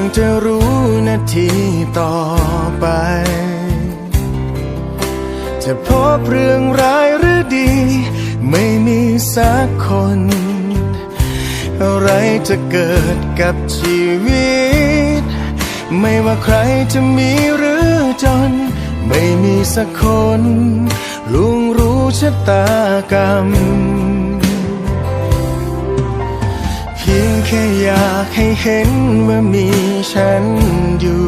างจะรู้นาทีต่อไป จะพบเรื่องร้ายหรือดี ไม่มีสักคน อะไรจะเกิดกับชีวิต ไม่ว่าใครจะมีหรือจน ไม่มีสักคนลุงรู้ชะตากรรม แค่อยากให้เห็นว่ามีฉันอยู่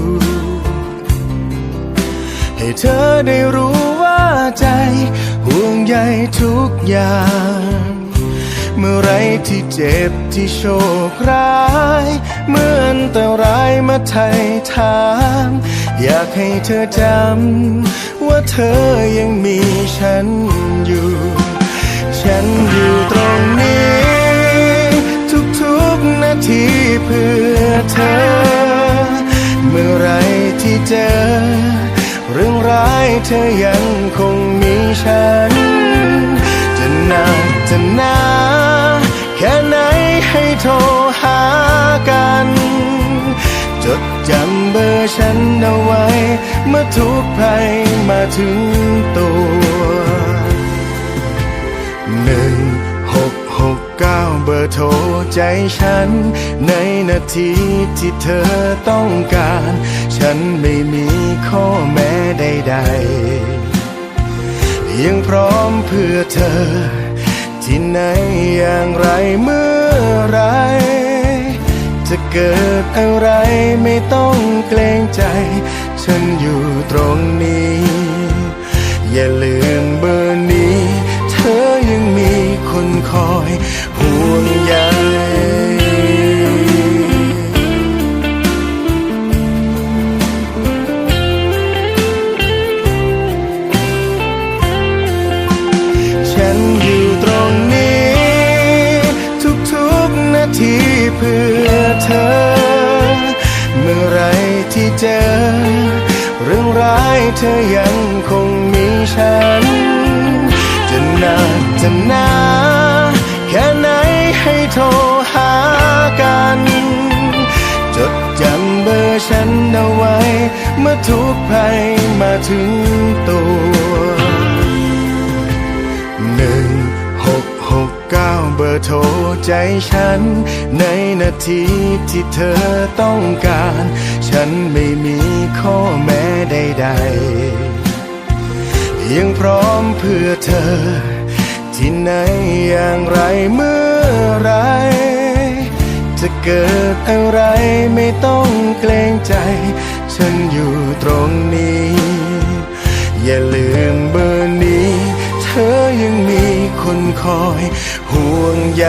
ให้เธอได้รู้ว่าใจ ห่วงใยทุกอย่าง เมื่อไรที่เจ็บที่โชคร้าย เมื่ออันตรายมาไทยถาม อยากให้เธอจำ ว่าเธอยังมีฉันอยู่ ฉันอยู่ตรง เจอ เรื่องร้ายเธอยังคงมีฉัน จะนานจะนานแค่ไหนให้โทรหากัน จดจำเบอร์ฉันเอาไว้ เมื่อทุกภัยมาถึงตัวหนึ่ง เบอร์โทรใจฉัน ในนาทีที่เธอต้องการ ฉันไม่มีข้อแม้ใดๆ ยังพร้อมเพื่อเธอ ที่ไหนอย่างไรเมื่อไร จะเกิดอะไรไม่ต้องเกรงใจ ฉันอยู่ตรงนี้ อย่าลืมเบอร์ ร้า บอร์โทรใจฉัน ในนาทีที่เธอต้องการ ฉันไม่มีข้อแม้ใดๆ ยังพร้อมเพื่อเธอ ที่ไหนอย่างไรเมื่อไร จะเกิดอะไรไม่ต้องเกรงใจ ฉันอยู่ตรงนี้ อย่าลืมเบอร์นี้ เธอยังมีคนคอย วงใย